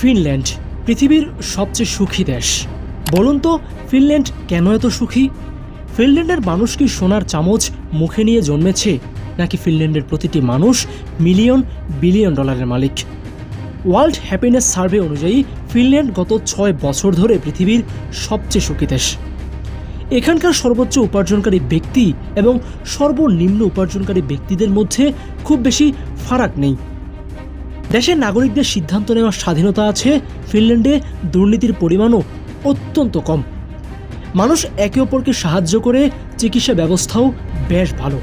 Finland, পৃথিবীর সবচেয়ে সুখী দেশ। বলুন তো, ফিনল্যান্ড কেন এত সুখী? ফিনল্যান্ডের মানুষ কি সোনার চামচ মুখে নিয়ে জন্মেছে, নাকি ফিনল্যান্ডের প্রতিটি মানুষ মিলিয়ন, বিলিয়ন ডলারের মালিক? ওয়ার্ল্ড হ্যাপিনেস সার্ভে অনুযায়ী, ফিনল্যান্ড গত ছয় বছর ধরে পৃথিবীর সবচেয়ে সুখী দেশ। এখানকার সর্বোচ্চ উপার্জনকারী ব্যক্তি এবং সর্বনিম্ন উপার্জনকারী ব্যক্তিদের মধ্যে খুব বেশি ফারাক নেই। দেশের নাগরিকদের সিদ্ধান্ত নেওয়ার স্বাধীনতা আছে, ফিনল্যান্ডে দুর্নীতির পরিমাণও অত্যন্ত কম। মানুষ একে অপরকে সাহায্য করে, চিকিৎসা ব্যবস্থাও বেশ ভালো।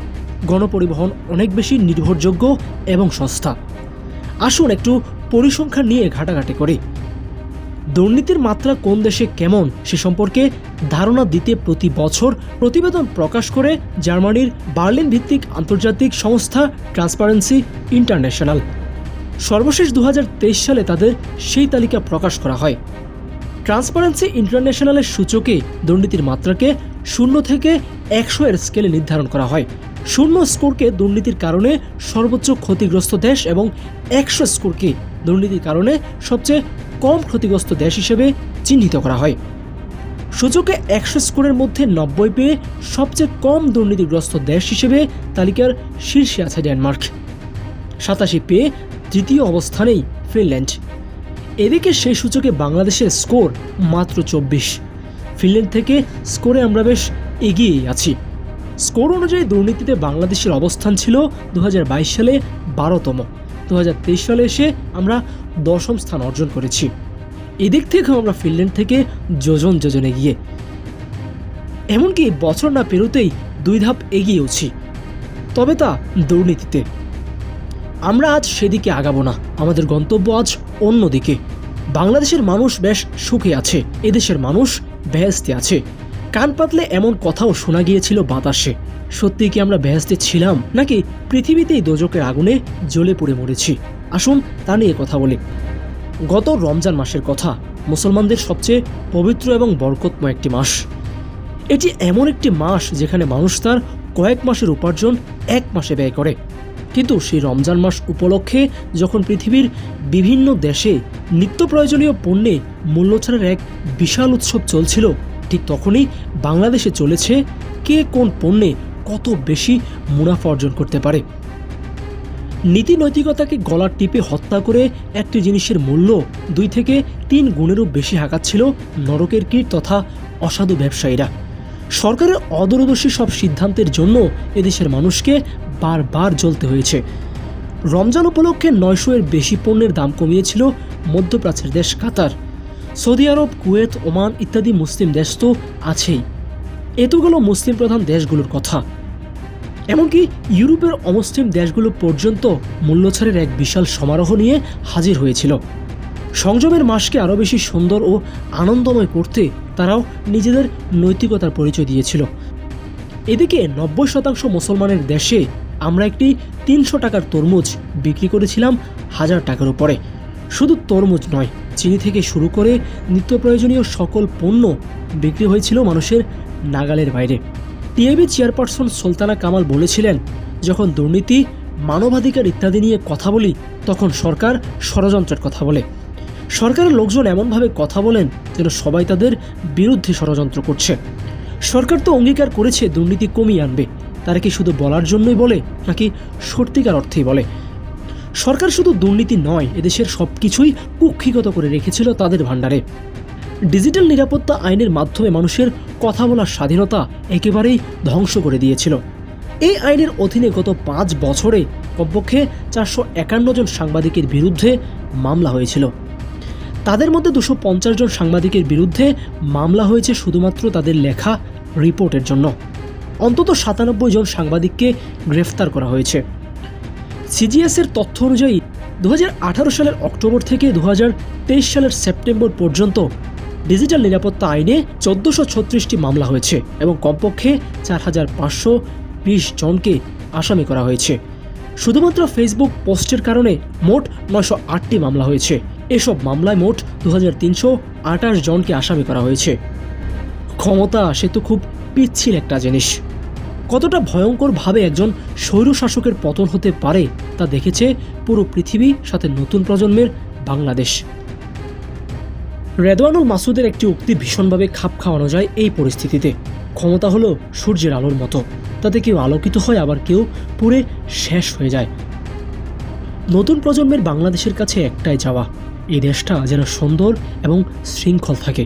গণপরিবহন অনেক বেশি নির্ভরযোগ্য এবং সস্তা। আসুন একটু পরিসংখ্যান নিয়ে ঘাটাঘাটি করি। দুর্নীতির মাত্রা কোন দেশে কেমন সে সম্পর্কে ধারণা দিতে প্রতি বছর প্রতিবেদন প্রকাশ করে জার্মানির বার্লিন ভিত্তিক আন্তর্জাতিক সংস্থা ট্রান্সপারেন্সি ইন্টারন্যাশনাল। সর্বশেষ দু হাজার তেইশ সালে তাদের সেই তালিকা প্রকাশ করা হয়। ট্রান্সপারেন্সি ইন্টারন্যাশনালের সূচকে দুর্নীতির মাত্রাকে শূন্য থেকে একশো এর স্কেলে নির্ধারণ করা হয়। শূন্য স্কোরকে দুর্নীতির কারণে সর্বোচ্চ ক্ষতিগ্রস্ত দেশ এবং একশো স্কোরকে দুর্নীতির কারণে সবচেয়ে কম ক্ষতিগ্রস্ত দেশ হিসেবে চিহ্নিত করা হয়। সূচকে একশো স্কোরের মধ্যে নব্বই পেয়ে সবচেয়ে কম দুর্নীতিগ্রস্ত দেশ হিসেবে তালিকার শীর্ষে আছে ডেনমার্ক। সাতাশি পেয়ে তৃতীয় অবস্থানেই ফিনল্যান্ড। এদিকে সেই সূচকে বাংলাদেশের স্কোর মাত্র চব্বিশ। ফিনল্যান্ড থেকে স্কোরে আমরা বেশ এগিয়েই আছি। স্কোর অনুযায়ী দুর্নীতিতে বাংলাদেশের অবস্থান ছিল দু হাজার বাইশ সালে বারোতম। দু হাজার তেইশ সালে এসে আমরা দশম স্থান অর্জন করেছি। এদিক থেকেও আমরা ফিনল্যান্ড থেকে যোজন যোজনে গিয়ে। এমনকি বছর না পেরোতেই দুই ধাপ এগিয়েওছি তবে তা দুর্নীতিতে। আমরা আজ সেদিকে আগাবো না। আমাদের গন্তব্য আজ অন্যদিকে। বাংলাদেশের মানুষ বেশ সুখে আছে, এদেশের মানুষ বেহেস্তে আছে। কান পাতলে এমন কথাও শোনা গিয়েছিল বাতাসে। সত্যি কি আমরা বেহেস্তে ছিলাম, নাকি পৃথিবীতেই দোজকের আগুনে জ্বলে পড়ে মরেছি? আসুন তা নিয়ে কথা বলি। গত রমজান মাসের কথা, মুসলমানদের সবচেয়ে পবিত্র এবং বরকতময় একটি মাস। এটি এমন একটি মাস যেখানে মানুষ তার কয়েক মাসের উপার্জন এক মাসে ব্যয় করে। কিন্তু সেই রমজান মাস উপলক্ষে যখন পৃথিবীর বিভিন্ন দেশে নিত্য প্রয়োজনীয় পণ্যে মূল্যছাড়ের এক বিশাল উৎসব চলছিল, ঠিক তখনই বাংলাদেশে চলেছে কে কোন পণ্যে কত বেশি মুনাফা অর্জন করতে পারে। নীতি নৈতিকতাকে গলার টিপে হত্যা করে একটি জিনিসের মূল্য দুই থেকে তিন গুণেরও বেশি হাঁকাচ্ছিল নরকের কীট তথা অসাধু ব্যবসায়ীরা। সরকারের অদূরদর্শী সব সিদ্ধান্তের জন্য এদেশের মানুষকে বারবার জ্বলতে হয়েছে। রমজান উপলক্ষে নয়শো এর বেশি পণ্যের দাম কমিয়েছিল মধ্যপ্রাচ্যের দেশ Qatar. Saudi Arabia, Kuwait, Oman ইত্যাদি মুসলিম দেশ তো আছেই। এ তো গেল মুসলিম প্রধান দেশগুলোর কথা। এমনকি ইউরোপের অমুসলিম দেশগুলো পর্যন্ত মূল্যছাড়ের এক বিশাল সমারোহ নিয়ে হাজির হয়েছিল। সংযমের মাসকে আরও বেশি সুন্দর ও আনন্দময় করতে তারাও নিজেদের নৈতিকতার পরিচয় দিয়েছিল। এদিকে নব্বই শতাংশ মুসলমানের দেশে আমরা একটি তিনশো টাকার তরমুজ বিক্রি করেছিলাম হাজার টাকার উপরে। শুধু তরমুজ নয়, চিনি থেকে শুরু করে নিত্য প্রয়োজনীয় সকল পণ্য বিক্রি হয়েছিল মানুষের নাগালের বাইরে। টিএবি চেয়ারপারসন সুলতানা কামাল বলেছিলেন, যখন দুর্নীতি, মানবাধিকার ইত্যাদি নিয়ে কথা বলি, তখন সরকার ষড়যন্ত্রের কথা বলে। সরকারের লোকজন এমনভাবে কথা বলেন যেন সবাই তাদের বিরুদ্ধে ষড়যন্ত্র করছে। সরকার তো অঙ্গীকার করেছে দুর্নীতি কমিয়ে আনবে। তারা কি শুধু বলার জন্যই বলে, নাকি সত্যিকার অর্থেই বলে? সরকার শুধু দুর্নীতি নয়, এদেশের সব কিছুই কুক্ষিগত করে রেখেছিল তাদের ভাণ্ডারে। ডিজিটাল নিরাপত্তা আইনের মাধ্যমে মানুষের কথা বলার স্বাধীনতা একেবারেই ধ্বংস করে দিয়েছিল। এই আইনের অধীনে গত পাঁচ বছরে কমপক্ষে চারশো একান্ন জন সাংবাদিকের বিরুদ্ধে মামলা হয়েছিল। তাদের মধ্যে দুশো জন সাংবাদিকের বিরুদ্ধে মামলা হয়েছে শুধুমাত্র তাদের লেখা, রিপোর্টের জন্য। অন্তত সাতানব্বই জন সাংবাদিককে গ্রেফতার করা হয়েছে। সিজিএসের তথ্য অনুযায়ী, দু হাজার আঠারো সালের অক্টোবর থেকে দু হাজার তেইশ সালের সেপ্টেম্বর পর্যন্ত ডিজিটাল নিরাপত্তা আইনে চোদ্দোশো ছত্রিশটি মামলা হয়েছে এবং কমপক্ষে চার হাজার পাঁচশো বিশ জনকে আসামি করা হয়েছে। শুধুমাত্র ফেসবুক পোস্টের কারণে মোট নয়শো আটটি মামলা হয়েছে। এসব মামলায় মোট দু জনকে আসামি করা হয়েছে। ক্ষমতা, সে তো খুব পিচ্ছিল একটা জিনিস। কতটা ভয়ঙ্করভাবে একজন স্বৈরশাসকের পতন হতে পারে তা দেখেছে পুরো পৃথিবী, সাথে নতুন প্রজন্মের বাংলাদেশ। রেদওয়ানুল মাসুদের একটি উক্তি ভীষণভাবে খাপ খাওয়ানো যায় এই পরিস্থিতিতে। ক্ষমতা হলো সূর্যের আলোর মতো। তাতে কেউ আলোকিত হয়, আবার কেউ পুরে শেষ হয়ে যায়। নতুন প্রজন্মের বাংলাদেশের কাছে একটাই চাওয়া, এই দেশটা যেন সুন্দর এবং শৃঙ্খল থাকে।